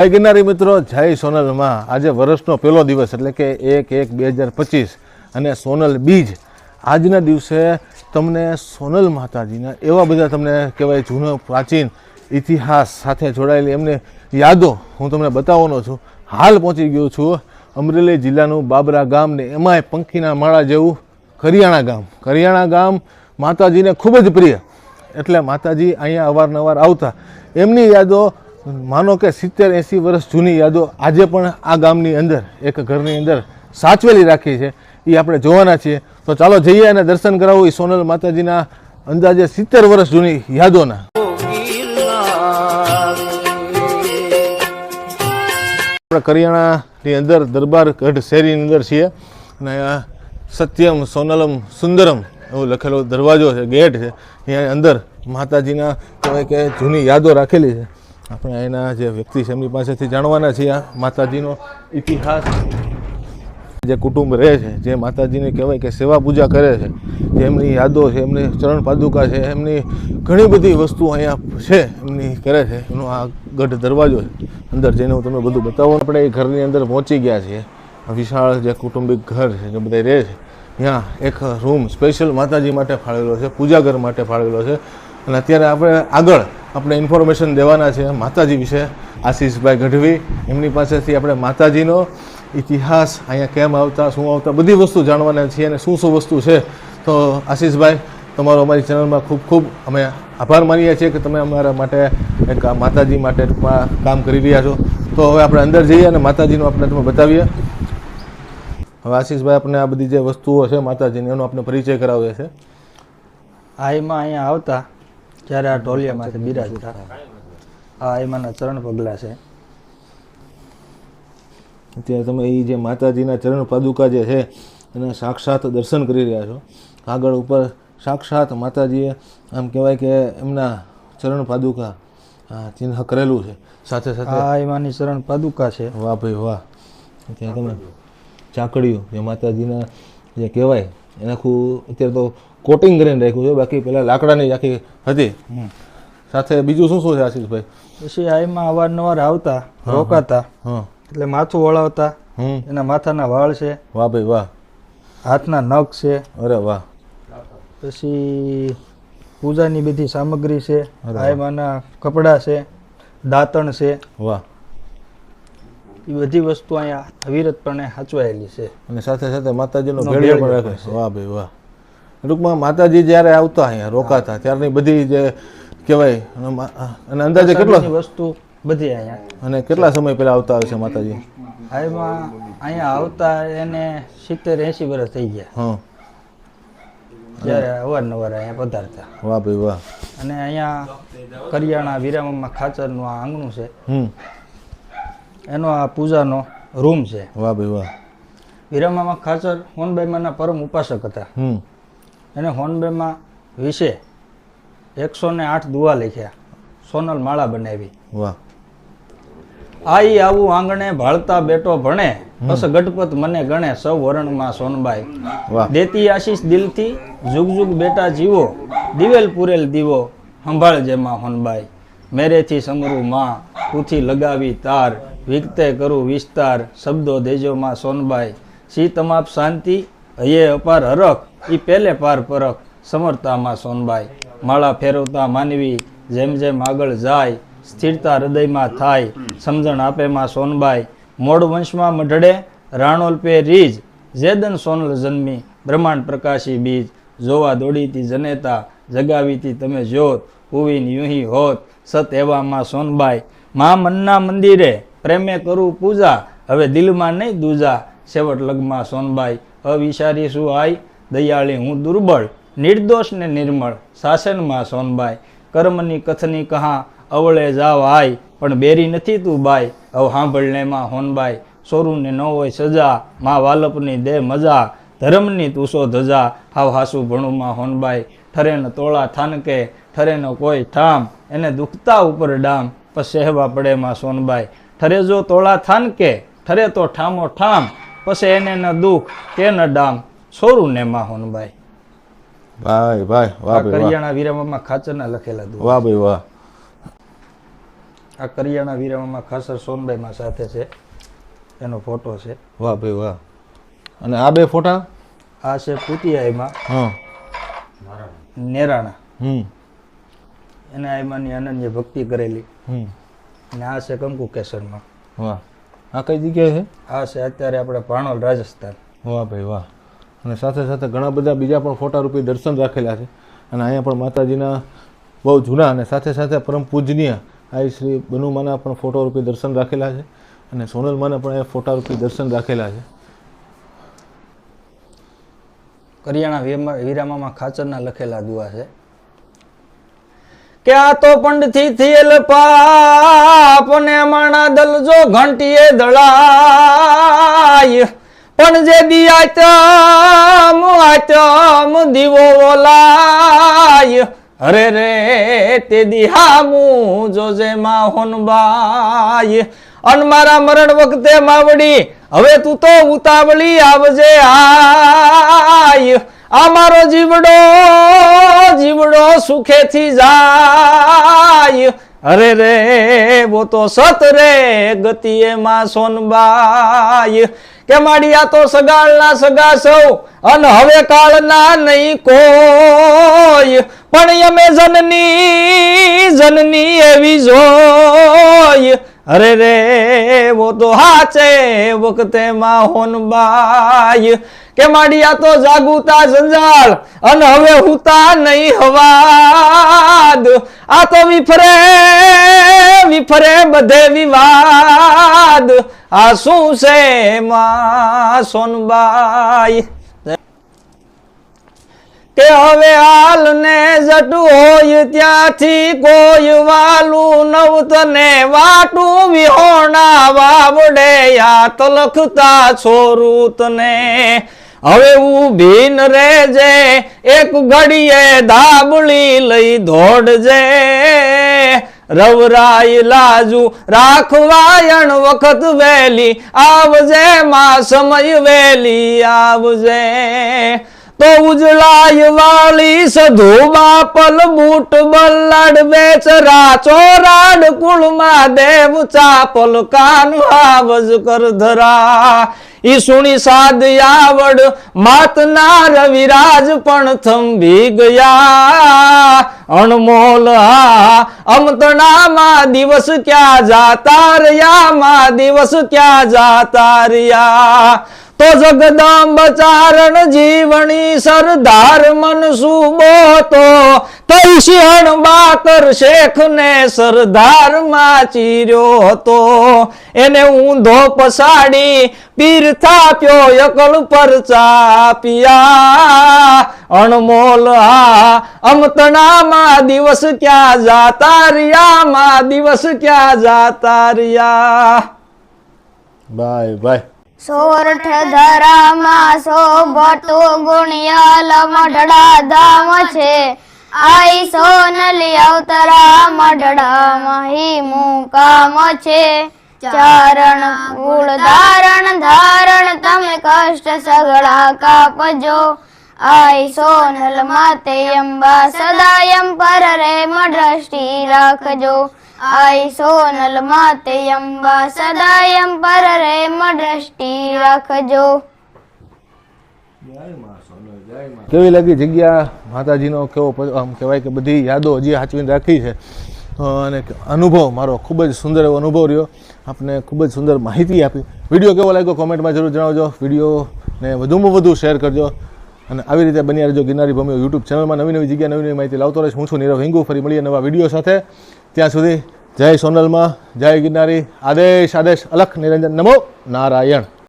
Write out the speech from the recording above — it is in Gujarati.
જય ગિરનારી મિત્રો, જય સોનલમાં આજે વર્ષનો પહેલો દિવસ એટલે કે એક એક બે હજાર પચીસ. અને સોનલ બીજ, આજના દિવસે તમને સોનલ માતાજીના, એવા બધા તમને કહેવાય જૂનો પ્રાચીન ઇતિહાસ સાથે જોડાયેલી એમને યાદો હું તમને બતાવવાનો છું. હાલ પહોંચી ગયો છું અમરેલી જિલ્લાનું બાબરા ગામ ને એમાંય પંખીના માળા જેવું કરિયાણા ગામ. કરિયાણા ગામ માતાજીને ખૂબ જ પ્રિય. એટલે માતાજી અહીંયા અવારનવાર આવતા. એમની યાદો માનો કે સિત્તેર એંસી વર્ષ જૂની યાદો આજે પણ આ ગામની અંદર, એક ઘરની અંદર સાચવેલી રાખી છે. એ આપણે જોવાના છીએ. તો ચાલો જઈએ અને દર્શન કરાવું એ સોનલ માતાજીના અંદાજે સિત્તેર વર્ષ જૂની યાદોના. આપણે કરિયાણાની અંદર દરબાર ગઢ શેરીની અંદર છીએ અને સત્યમ સોનલમ સુંદરમ એવું લખેલો દરવાજો છે, ગેટ છે. અહીંયા અંદર માતાજીના કહેવાય કે જૂની યાદો રાખેલી છે. આપણે એના જે વ્યક્તિ છે, એમની પાસેથી જાણવાના છીએ આ માતાજીનો ઇતિહાસ. જે કુટુંબ રહે છે, જે માતાજીને કહેવાય કે સેવા પૂજા કરે છે, જે એમની યાદો છે, એમની ચરણ પાદુકા છે, એમની ઘણી બધી વસ્તુ અહીંયા છે, એમની કરે છે, એનો આ ગઢ દરવાજો છે. અંદર જઈને હું તમને બધું બતાવું. આપણે એ ઘરની અંદર પહોંચી ગયા છીએ. વિશાળ જે કુટુંબિક ઘર છે, જે બધા રહે છે, ત્યાં એક રૂમ સ્પેશિયલ માતાજી માટે ફાળવેલો છે, પૂજાઘર માટે ફાળવેલો છે. અને અત્યારે આપણે આગળ આપણે ઇન્ફોર્મેશન દેવાના છે માતાજી વિશે, આશીષભાઈ ગઢવી. એમની પાસેથી આપણે માતાજીનો ઇતિહાસ અહીંયા કેમ આવતા, શું આવતા, બધી વસ્તુ જાણવાના છીએ અને શું શું વસ્તુ છે. તો આશીષભાઈ, તમારો અમારી ચેનલમાં ખૂબ ખૂબ અમે આભાર માનીએ છીએ કે તમે અમારા માટે એક માતાજી માટે કામ કરી રહ્યા છો. તો હવે આપણે અંદર જઈએ અને માતાજીનું આપણે તમે બતાવીએ. હવે આશીષભાઈ આપણે આ બધી જે વસ્તુઓ છે માતાજીની, એનો આપણે પરિચય કરાવીએ છે આઈમાં અહીંયા આવતા જ્યારે આ ઢોલિયામાંથી બિરાજતા આ એમાંના ચરણ પગલા છે. અત્યારે તમે એ જે માતાજીના ચરણ પાદુકા જે છે એના સાક્ષાત દર્શન કરી રહ્યા છો. આગળ ઉપર સાક્ષાત માતાજીએ આમ કહેવાય કે એમના ચરણ પાદુકા આ ચિહ્ન કરેલું છે. સાથે સાથે આ એમાંની ચરણ પાદુકા છે. વાહ ભાઈ વાહ. ત્યાં તમે ચાકડીઓ જે માતાજીના જે કહેવાય એને આખું અત્યારે તો કોટિંગ કરીને રાખ્યું છે. બાકી પહેલાં લાકડાની આખી હતી. સાથે બીજું શું શું છે આશીષભાઈ? પછી આઈમાં અવારનવાર આવતા રોકાતા. હા. એટલે માથું વળાવતા. એના માથાના વાળ છે. વાહ ભાઈ વાહ. હાથના નખ છે. અરે વાહ. પછી પૂજાની બધી સામગ્રી છે. આઈમાના કપડાં છે. દાંતણ છે. વાહ. એ બધી વસ્તુ અહીંયા અવિરતપણે સાચવાયેલી છે. અને સાથે સાથે માતાજીનો ભેળિયો પણ રાખે છે. વાહ ભાઈ વાહ. ટૂંકમાં માતાજી જ્યારે આવતા અહીંયા રોકાતા ત્યારની બધી જે કહેવાય અને અંદાજે કેટલો વસ્તુ બધી અહીંયા. અને કેટલા સમય પહેલા આવતા આવે છે માતાજી એમાં અહીંયા આવતા એને સિત્તેર એંસી વર્ષ થઈ ગયા. હા. જ્યારે અવારનવાર અહીંયા પધારતા. વાહ ભાઈ વાહ. અને અહીંયા કરિયાણા વિરામમાં ખાચરનું આ આંગણું છે. હમ. એનો આ પૂજાનો રૂમ છે. વાહ ભાઈ વાહ. વિરામામાં ખાચર હોનબાઈમાંના પરમ ઉપાસક હતા. એને હોનબાઈમાં વિશે એકસો ને આઠ દુવા લખ્યા. સોનલ માળા બનાવી. વાહ. આઈ આવું આંગણે ભાળતા બેટો ભણે બસ ગણપત મને ગણે સૌ વરણમાં સોનબાઈ. વાહ. દેતી આશીષ દિલથી જુગ જુગ બેટા જીવો દિવેલ પૂરેલ દીવો સંભાળ જેમાં હોનબાઈ. મેરેથી સમરું માં પૂથી લગાવી તાર. વિકતે કરું વિસ્તાર, શબ્દો દેજોમાં સોનબાઈ. સી તમાપ શાંતિ, હયે અપાર હરખ, ઈ પેલે પાર પરખ, સમરતામાં સોનબાઈ. માળા ફેરવતા માનવી, જેમ જેમ આગળ જાય, સ્થિરતા હૃદયમાં થાય, સમજણ આપે માં સોનબાઈ. મોડ વંશમાં મઢડે, રાણોલ પે રીજ, જેદન સોનલ જન્મી, બ્રહ્માંડ પ્રકાશી બીજ. જોવા દોડીતી જનેતા, જગાવીતી તમે જોત પુવીન યુહી હોત, સત એવામાં સોનબાઈ. મા મન્ના મંદિરે પ્રેમે કરું પૂજા, હવે દિલમાં નહીં દૂજા. છેવટ લગમાં સોનબાઈ અવિચારી શું આઈ? દયાળી હું દુર્બળ, નિર્દોષ ને નિર્મળ. શાસનમાં સોનબાઈ, કર્મની કથની કહા, અવળે જાવ આય પણ બેરી નથી તું બાઈ. હવે સાંભળનેમાં હોનબાઈ સોરુને ન હોય સજા, મા વાલપની દે મજા. ધર્મની તુસો ધજા, હાવ હાસુ ભણુમાં હોનબાઈ. ઠરે ન તોળા થાનકે ઠરે ન કોઈ ઠામ એને દુખતા ઉપર ડામ. પછી સહેવા પડે માં સોનબાઈ. ઠરે જો તોળા થાનકે ઠરે તો ઠામો ઠામ પછી એને ન દુઃખ કે ન ડામ. છોરું ને માં હોનબાઈ ભાઈ ભાઈ ભાઈ વાહ. કરિયાણા વિરામમાં ખાચરના લખેલા દુઃખ. વાહ ભાઈ વાહ. આ કરિયાણા વિરામમાં ખાસર સોનબાઈમાં સાથે છે. એનો ફોટો છે. વાહ ભાઈ વાહ. અને આ બે ફોટા? આ છે પુતિયાઈમાં. હા. નેરાણા. હમ. એને આઈમાની અનન્ય ભક્તિ કરેલી. હમ. અને આ છે કંકુ કેસરમાં. વાહ. આ કઈ જગ્યાએ છે? આ છે અત્યારે આપણે પાણોલ રાજસ્થાન. વાહ ભાઈ વાહ. અને સાથે સાથે ઘણા બધા બીજા પણ ફોટા રૂપી દર્શન રાખેલા છે. અને અહીંયા પણ માતાજીના બહુ જૂના અને સાથે સાથે પરમ પૂજનીય આ શ્રી બનુમાના પણ ફોટો રૂપી દર્શન રાખેલા છે. અને સોનલમાના પણ અહીંયા ફોટા રૂપી દર્શન રાખેલા છે. કરિયાણા વીરમા- વીરામામાં ખાચરના લખેલા દુઆ છે. કે આ તો પંડથી થયેલ પાપ ને માણા દલજો ઘંટીએ દળાય. પણ જે દિયાતમ દીવો ઓલાય અરે રે, તે દિહામું જોજે માં હોનબાય અન મારા મરણ વખતે માવડી, હવે તું તો ઉતાવળી આવજે આય. આ મારો જીવડો જીવડો સુખેથી જાય. અરે રે, વો તો સત રે, ગતિએ માં સોનબાય કે માડિયા તો સગાળના સગા સૌ, અન હવે કાળના નહીં કોઈ. પણ અમે જનની જનની એવી જોય અરે રે, વો તો હાચે વખતે માં હોનબાય કે માડિયા તો જાગુતા જંજાળ, અન હવે હુતા નહીં હવાદ. આ તો વિફરે વિફરે બધે વિવાદ. આ શું છે માં સોનબાઈ? કે હવે હાલ ને જટુ હોય ત્યાંથી કોઈ વાલું નવતને વાટું વિહોણા વાવડે. યાત લખતા છોરું તને હવે ઉભીન રેજે એક ઘડીએ ધાબળી લઈ દોડજે. રવરાય લાજુ રાખવાયણ વખત વેલી, આવજે, માં સમય વેલી, આવજે. તો ઉજળાય વાલી સધુ બાપલ બૂટ બલ્લડ બેચરા ચોરાડ કુળમાં દેવ ચાપલ કાન આવજ કર ધરા. ઈ સુણી સાદ આવડ માતના રવિરાજ પણ થંભી ગયા. અણમોલ હા, અમતણામાં દિવસ ક્યાં જાતા રહ્યા, માં દિવસ ક્યાં જાતા રહ્યા. તો જગદાંબ ચારણ જીવણી સરદાર મન સુબો હતો. તઈ સિંહણ બાતર શેખ ને સરદારમાં ચીર્યો હતો. એને ઊંધો પસાડી પીર થાપ્યો યકલ પર ચાપિયા. અણમોલ આ અમતણામાં દિવસ ક્યાં જાતા રહ્યા? માં દિવસ ક્યાં જાતા રિયા બાય બાય સોરઠ ધરામાં શોભતું ગુણિયાલ મઢડા ધામ છે. આઈ સોનલી અવતરા મઢડામાં મહી મુકામ છે. ચારણ કુળ ધારણ ધારણ, તમે કષ્ટ સગળા કાપજો. આઈ સોનલ માતે અંબા સદાયમ પર રે દ્રષ્ટિ રાખજો. આઈ સોનલ માતે અંબા સદાયમ પર રે દ્રષ્ટિ રાખજો. કેવી લાગી જગ્યા? માતાજીનો કેવો આમ કહેવાય કે બધી યાદો હજી સાચવીને રાખી છે. અને અનુભવ મારો ખૂબ જ સુંદર એવો અનુભવ રહ્યો. આપને ખૂબ જ સુંદર માહિતી આપી. વીડિયો કેવો લાગ્યો કોમેન્ટમાં જરૂર જણાવજો. વિડીયોને વધુમાં વધુ શેર કરજો. અને આવી રીતે બની રહેજો ગિરનારી ભૂમિ યુટ્યુબ ચેનલમાં નવી નવી જગ્યા નવી નવી માહિતી લાવતો રહીશ. હું છું નીરવ હિંગુ. ફરી મળીએ નવા વીડિયો સાથે. ત્યાં સુધી જય સોનલમાં જય ગિરનારી આદેશ આદેશ અલખ નિરંજન નમો નારાયણ.